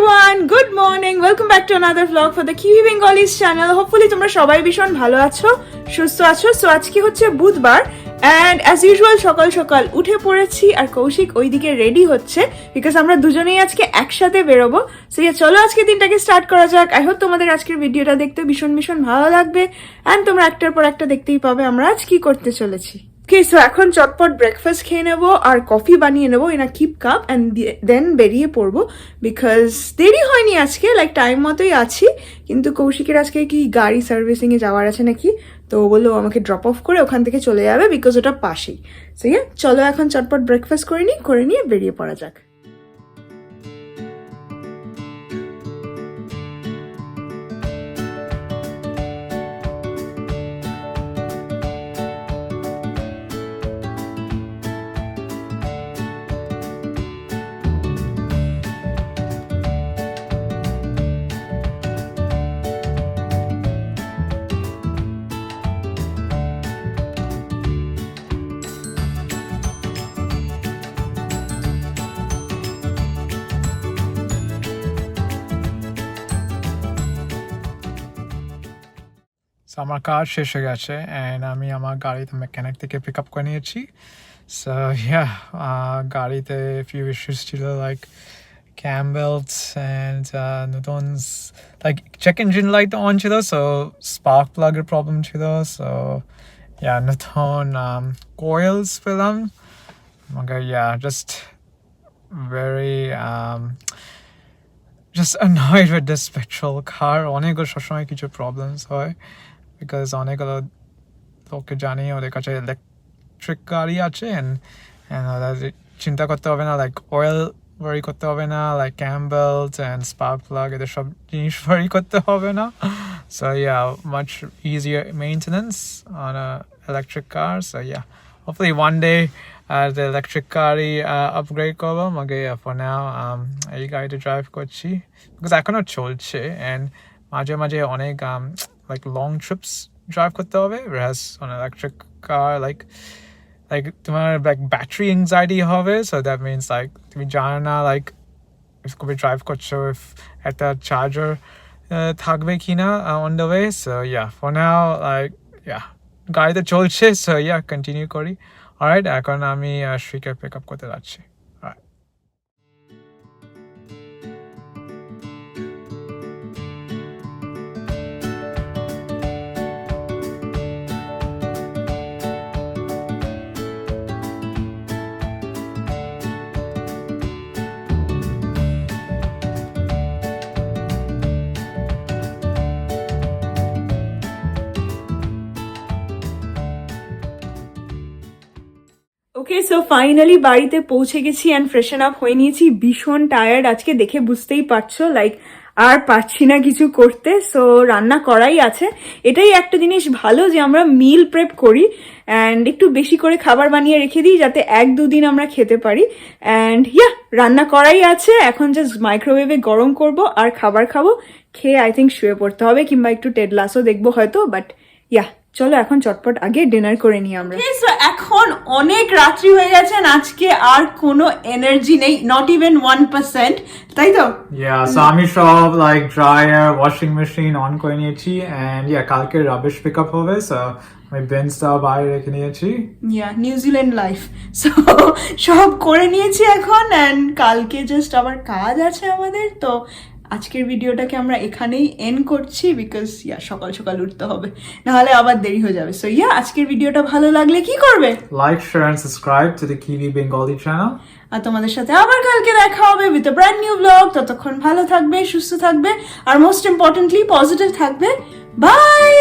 Everyone good morning welcome back to another blog for the Kiwi Bengalis channel hopefully তোমরা সবাই ভীষণ ভালো আছো, সুস্থ আছো। সো আজকে হচ্ছে বুধবার অ্যান্ড অ্যাজ ইউজুয়াল সকাল সকাল উঠে পড়েছি আর কৌশিক ওইদিকে রেডি হচ্ছে বিকজ আমরা দুজনেই আজকে একসাথে বেরোবো। সো চলো আজকে দিনটাকে স্টার্ট করা যাক। আই হোপ তোমাদের আজকের ভিডিওটা দেখতে ভীষণ ভীষণ ভালো লাগবে অ্যান্ড তোমরা একটার পর একটা দেখতেই পাবে আমরা আজ কি করতে চলেছি। ওকে সো এখন চটপট ব্রেকফাস্ট খেয়ে নেব আর কফি বানিয়ে নেব in a keep cup and then বেরিয়ে পড়ব বিকজ দেরি হয়নি আজকে লাইক টাইম মতোই আছি, কিন্তু কৌশিকের আজকে কি গাড়ি সার্ভিসিংয়ে যাওয়ার আছে নাকি? তো বলল আমাকে ড্রপ অফ করে ওখান থেকে চলে যাবে বিকজ ওটা পাশেই। সো ইয়া চলো এখন চটপট ব্রেকফাস্ট করে নিই, করে নিয়ে বেরিয়ে পড়া যাক। So আমার কাজ শেষ হয়ে গেছে অ্যান্ড আমি আমার গাড়িতে মেকানিক থেকে পিক আপ করে নিয়েছি। সো ইয়া গাড়িতে ফিউ ইস্যুস ছিল লাইক ক্যাম বেল্টস অ্যান্ড নতুন like check engine light on ছিল সো স্পার্ক প্লাগের প্রবলেম ছিল সো ইয়া নতুন কোয়েলস পেলাম। আমাকে yeah just very um, just annoyed with this petrol car অনেকগুলো সবসময় কিছু প্রবলেমস হয়। বিকজ অনেকগুলো লোকে জানি ওদের কাছে ইলেকট্রিক গাড়ি আছে ওরা চিন্তা করতে হবে না লাইক অয়েল ভরি করতে হবে না like cam belts and spark plug এদের সব জিনিস ভরি করতে হবে না so yeah much easier maintenance on electric car. So yeah hopefully one day uh, the electric গাড়ি upgrade করব আমাকে for um, এই গাড়িটা ড্রাইভ করছি বিকজ এখনও চলছে অ্যান্ড মাঝে মাঝে অনেক like, long trips ড্রাইভ করতে হবে, whereas on electric car, like like, তোমার, like, battery anxiety হবে, so that means, like, তুমি জানো না, like কবে ড্রাইভ করছ, if একটা চার্জার থাকবে কি না on the way so yeah for now like yeah গাড়িতে চলছে সো ইয়া কন্টিনিউ করি। অলরাইট এখন আমি শ্রীকে পিক আপ করতে যাচ্ছি। ওকে সো ফাইনালি বাড়িতে পৌঁছে গেছি অ্যান্ড ফ্রেশন আপ হয়ে নিয়েছি। ভীষণ টায়ার্ড আজকে দেখে বুঝতেই পারছ লাইক আর পারছি না কিছু করতে। সো রান্না করাই আছে। এটাই একটা জিনিস ভালো যে আমরা মিল প্রেপ করি অ্যান্ড একটু বেশি করে খাবার বানিয়ে রেখে দিই যাতে এক দুদিন আমরা খেতে পারি। অ্যান্ড ইয়া রান্না করাই আছে। এখন জাস্ট মাইক্রোওয়েভে গরম করব আর খাবার খাব। খেয়ে আই থিঙ্ক শুয়ে পড়তে হবে কিংবা একটু টেডলাসও দেখব হয়তো বাট ইয়া চলো এখন চটপট আগে ডিনার করে নিই আমরা। এখন অনেক রাত্রি হয়ে গেছে আজকে আর কোনো এনার্জি নেই নট ইভেন ওয়ান পার্সেন্ট তাই তো? আমি সব like dryer washing machine on করে নিয়েছি and yeah, কালকে rubbish পিক আপ হবে আমি বিনসটা বাইরে রেখে নিয়েছি। ইয়া নিউজিল্যান্ড লাইফ সো সব করে নিয়েছি এখন অ্যান্ড কালকে জাস্ট আবার কাজ আছে আমাদের তো আজকের ভিডিওটাকে আমরা এখানেই এন্ড করছি বিকজ ইয়া সকাল সকাল উঠতে হবে। নাহলে আবার দেরি হয়ে যাবে। সো ইয়া আজকের ভিডিওটা ভালো লাগলে কি করবে? Like share and subscribe to the Kiwi Bengali channel আর তোমাদের সাথে আবার কালকে দেখা হবে with a brand new blog ততক্ষণ ভালো থাকবে সুস্থ থাকবে আর মোস্ট ইম্পর্টেন্টলি পজিটিভ থাকবে। বাই